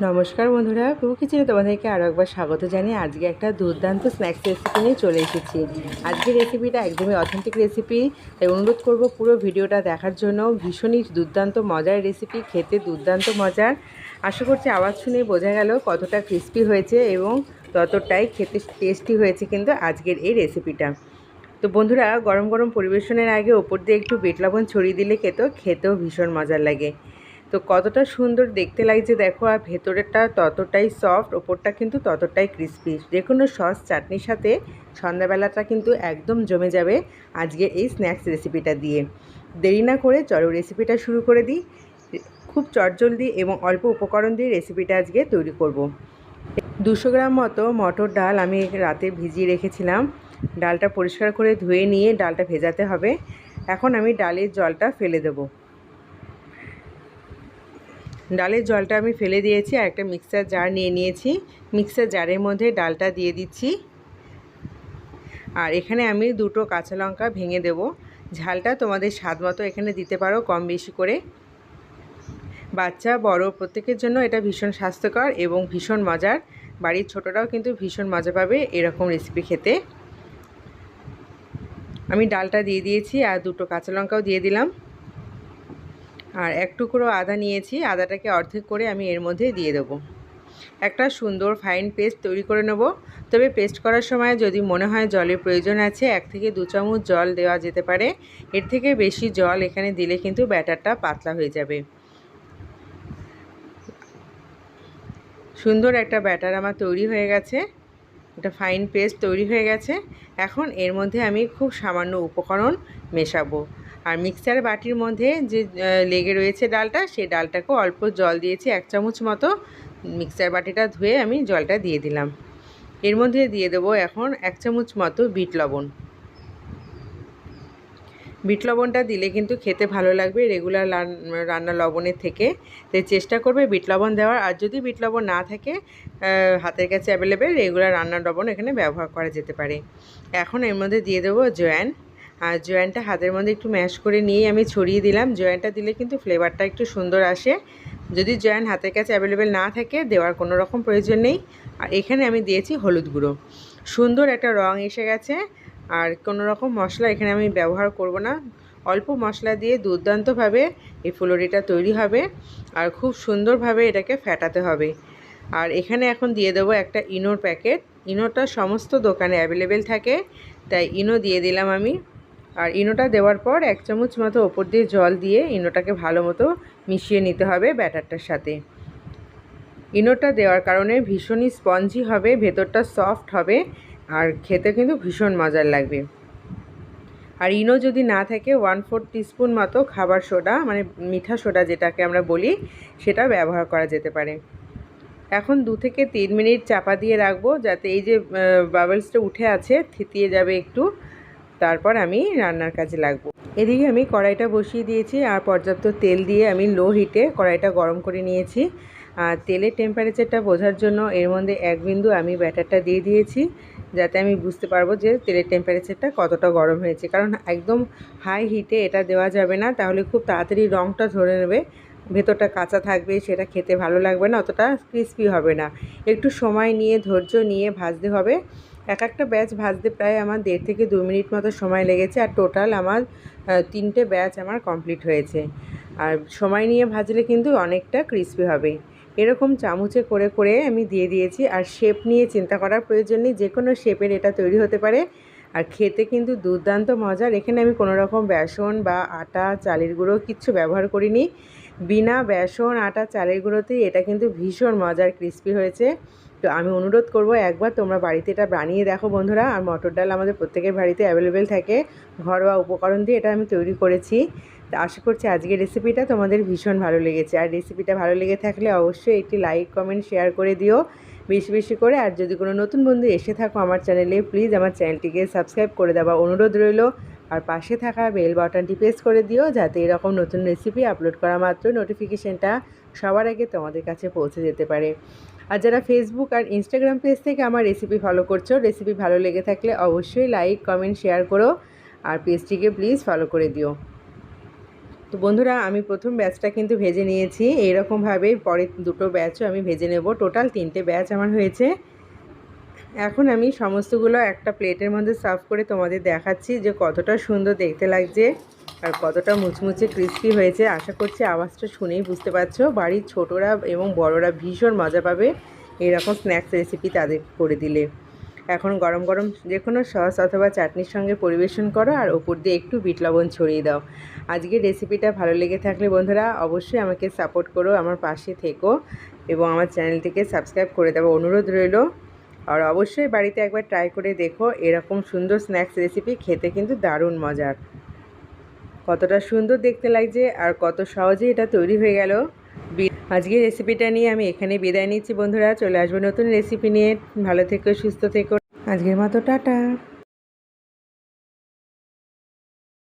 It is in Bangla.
নমস্কার বন্ধুরা, প্রভু কিচেনে তোমাদেরকে আরও একবার স্বাগত জানিয়ে আজকে একটা দুর্দান্ত স্ন্যাক্স রেসিপি নিয়ে চলে এসেছি। আজকের রেসিপিটা একদমই অথেন্টিক রেসিপি তাই অনুরোধ করব পুরো ভিডিওটা দেখার জন্য। ভীষণই দুর্দান্ত মজার রেসিপি খেতে দুর্দান্ত মজার। আশা করছি আওয়াজ শুনে বোঝা গেল কতটা ক্রিস্পি হয়েছে এবং ততটাই খেতে টেস্টি হয়েছে কিন্তু আজকের এই রেসিপিটা তো বন্ধুরা, গরম গরম পরিবেশনের আগে ওপর দিয়ে একটু বেট লবণ ছড়িয়ে দিলে খেতেও খেতেও ভীষণ মজার লাগে। তো কতটা সুন্দর দেখতে লাগছে দেখো, আর ভেতরেরটা ততটাই সফট ওপরটা কিন্তু ততটাই ক্রিস্পি যে কোনো সস চাটনির সাথে সন্ধ্যাবেলাটা কিন্তু একদম জমে যাবে আজকে এই স্ন্যাক্স রেসিপিটা দিয়ে। দেরি না করে চলো রেসিপিটা শুরু করে দিই। খুব চটজলদি এবং অল্প উপকরণ দিয়ে রেসিপিটা আজকে তৈরি করব। দুশো গ্রাম মতো মটর ডাল আমি রাতে ভিজিয়ে রেখেছিলাম। ডালটা পরিষ্কার করে ধুয়ে নিয়ে ডালটা ভেজাতে হবে। এখন আমি ডালের জলটা ফেলে দেবো। ডালের জলটা আমি ফেলে দিয়েছি আর একটা মিক্সার জার নিয়ে নিয়েছি। মিক্সার জারের মধ্যে ডালটা দিয়ে দিচ্ছি। আর এখানে আমি দুটো কাঁচা লঙ্কা ভেঙে দেব। ঝালটা তোমাদের স্বাদ মতো এখানে দিতে পারো কম বেশি করে। বাচ্চা, বড় প্রত্যেকের জন্য এটা ভীষণ স্বাস্থ্যকর এবং ভীষণ মজার। বাড়ির ছোটরাও কিন্তু ভীষণ মজা পাবে এরকম রেসিপি খেতে। আমি ডালটা দিয়ে দিয়েছি আর দুটো কাঁচা লঙ্কাও দিয়ে দিলাম। আর এক টুকরো আদা নিয়েছি, আদাটাকে অর্ধেক করে আমি এর মধ্যে দিয়ে দেবো। একটা সুন্দর ফাইন পেস্ট তৈরি করে নেব। তবে পেস্ট করার সময় যদি মনে হয় জলের প্রয়োজন আছে, এক থেকে দু চামচ জল দেওয়া যেতে পারে। এর থেকে বেশি জল এখানে দিলে কিন্তু ব্যাটারটা পাতলা হয়ে যাবে। সুন্দর একটা ব্যাটার আমার তৈরি হয়ে গেছে। একটা ফাইন পেস্ট তৈরি হয়ে গেছে। এখন এর মধ্যে আমি খুব সামান্য উপকরণ মেশাবো। আর মিক্সার বাটির মধ্যে যে লেগে রয়েছে ডালটা, সেই ডালটাকেও অল্প জল দিয়েছি, এক চামচ মতো। মিক্সার বাটিটা ধুয়ে আমি জলটা দিয়ে দিলাম। এর মধ্যে দিয়ে দেবো এখন এক চামচ মতো বিট লবণ। বিট লবণটা দিলে কিন্তু খেতে ভালো লাগবে রেগুলার রান্না লবণের থেকে। তাই চেষ্টা করবে বিট লবণ দেওয়ার। আর যদি বিট লবণ না থাকে হাতের কাছে অ্যাভেলেবেল রেগুলার রান্নার লবণ এখানে ব্যবহার করা যেতে পারে। এখন এর মধ্যে দিয়ে দেবো জোয়ান। আর জয়েন্টটা হাতের মধ্যে একটু ম্যাশ করে নিয়ে আমি ছড়িয়ে দিলাম। জয়েন্টটা দিলে কিন্তু ফ্লেভারটা একটু সুন্দর আসে। যদি জয়েন্ট হাতের কাছে অ্যাভেলেবেল না থাকে, দেওয়ার কোনো রকম প্রয়োজন নেই। আর এখানে আমি দিয়েছি হলুদ গুঁড়ো। সুন্দর একটা রং এসে গেছে। আর কোনো রকম মশলা এখানে আমি ব্যবহার করব না। অল্প মশলা দিয়ে দুর্দান্তভাবে এই ফুলরিটা তৈরি হবে আর খুব সুন্দরভাবে এটাকে ফ্যাটাতে হবে। আর এখানে এখন দিয়ে দেবো একটা ইনোর প্যাকেট। ইনোটা সমস্ত দোকানে অ্যাভেলেবেল থাকে, তাই ইনো দিয়ে দিলাম আমি। আর ইনোটা দেওয়ার পর এক চামচ মতো ওপর দিয়ে জল দিয়ে ইনোটাকে ভালো মতো মিশিয়ে নিতে হবে ব্যাটারটার সাথে। ইনোটা দেওয়ার কারণে ভীষণই স্পঞ্জি হবে, ভেতরটা সফট হবে। আর খেতে কিন্তু ভীষণ মজার লাগবে। আর ইনো যদি না থাকে ওয়ান ফোর টিস্পুন মতো খাবার সোডা মানে মিঠা সোডা যেটাকে আমরা বলি, সেটা ব্যবহার করা যেতে পারে। এখন দু থেকে তিন মিনিট চাপা দিয়ে রাখব, যাতে এই যে বাবলসটা উঠে আছে, থিতিয়ে যাবে একটু। তারপর আমি রান্নার কাজে লাগবো। এদিকে আমি কড়াইটা বসিয়ে দিয়েছি, আর পর্যাপ্ত তেল দিয়ে আমি লো হিটে কড়াইটা গরম করে নিয়েছি। আর তেলের টেম্পারেচারটা বোঝার জন্য এর মধ্যে এক বিন্দু আমি ব্যাটারটা দিয়ে দিয়েছি, যাতে আমি বুঝতে পারব যে তেলের টেম্পারেচারটা কতটা গরম হয়েছে। কারণ একদম হাই হিটে এটা দেওয়া যাবে না, তাহলে খুব তাড়াতাড়ি রঙটা ধরে নেবে, ভেতরটা কাঁচা থাকবে, সেটা খেতে ভালো লাগবে না, অতটা ক্রিস্পি হবে না। একটু সময় নিয়ে, ধৈর্য নিয়ে ভাজতে হবে। এক একটা ব্যাচ ভাজতে প্রায় আমার দেড় থেকে দু মিনিট মতো সময় লেগেছে, আর টোটাল আমার তিনটে ব্যাচ আমার কমপ্লিট হয়েছে। আর সময় নিয়ে ভাজলে কিন্তু অনেকটা ক্রিস্পি হবে। এরকম চামচে করে করে আমি দিয়ে দিয়েছি আর শেপ নিয়ে চিন্তা করার প্রয়োজন নেই, যে কোনো শেপের এটা তৈরি হতে পারে। আর খেতে কিন্তু দুর্দান্ত মজার। এখানে আমি কোনো রকম বেসন বা আটা, চালের গুঁড়ো কিচ্ছু ব্যবহার করিনি। বিনা বেসন, আটা, চালের গুঁড়োতেই এটা কিন্তু ভীষণ মজার ক্রিস্পি হয়েছে। তো আমি অনুরোধ করব, একবার তোমরা বাড়িতে এটা বানিয়ে দেখো বন্ধুরা। আর মটর ডাল আমাদের প্রত্যেকের বাড়িতে অ্যাভেলেবেল থাকে। ঘরোয়া উপকরণ দিয়ে এটা আমি তৈরি করেছি। আশা করছি আজকের রেসিপিটা তোমাদের ভীষণ ভালো লেগেছে। আর রেসিপিটা ভালো লেগে থাকলে অবশ্যই একটি লাইক কমেন্ট শেয়ার করে দিও। বেশি বেশি করে। আর যদি কোনো নতুন বন্ধু এসে থাকো আমার চ্যানেলে প্লিজ আমার চ্যানেলটিকে সাবস্ক্রাইব করে দেওয়া অনুরোধ রইল। আর পাশে থাকা বেল বাটনটি প্রেস করে দিও, যাতে এরকম নতুন রেসিপি আপলোড করা মাত্র নোটিফিকেশানটা সবার আগে তোমাদের কাছে পৌঁছে যেতে পারে। আর যারা ফেসবুক আর ইনস্টাগ্রাম পেজ থেকে আমার রেসিপি ফলো করছ রেসিপি ভালো লেগে থাকলে অবশ্যই লাইক কমেন্ট শেয়ার করো। আর পেজটিকে প্লিজ ফলো করে দিও। তো বন্ধুরা, আমি প্রথম ব্যাচটা কিন্তু ভেজে নিয়েছি। এইরকমভাবে পরের দুটো ব্যাচও আমি ভেজে নেব। টোটাল তিনটে ব্যাচ আমার হয়েছে। এখন আমি সমস্তগুলো একটা প্লেটের মধ্যে সার্ভ করে তোমাদের দেখাচ্ছি যে কতটা সুন্দর দেখতে লাগছে আর কতটা মুচমুচে ক্রিস্পি হয়েছে। আশা করছি আওয়াজটা শুনেই বুঝতে পারছ। বাড়ির ছোটরা এবং বড়রা ভীষণ মজা পাবে। এরকম স্ন্যাক্স রেসিপি তাদের করে দিলে। এখন গরম গরম যে কোনো সস অথবা চাটনির সঙ্গে পরিবেশন করো আর ওপর দিয়ে একটু বিট লবণ ছড়িয়ে দাও। আজকের রেসিপিটা ভালো লেগে থাকলে বন্ধুরা অবশ্যই আমাকে সাপোর্ট করো আমার পাশে থেকো এবং আমার চ্যানেলটিকে সাবস্ক্রাইব করে দেবো অনুরোধ রইল। আর অবশ্যই বাড়িতে একবার ট্রাই করে দেখো, এরকম সুন্দর স্ন্যাক্স রেসিপি খেতে কিন্তু দারুণ মজার। কতটা সুন্দর দেখতে লাগছে আর কত সহজে এটা তৈরি হয়ে গেল। আজকের রেসিপিটা নিয়ে আমি এখানে বিদায় নিচ্ছি, বন্ধুরা। চলে আসব নতুন রেসিপি নিয়ে। ভালো থেকো, সুস্থ থেকো। আজকের মতো টাটা।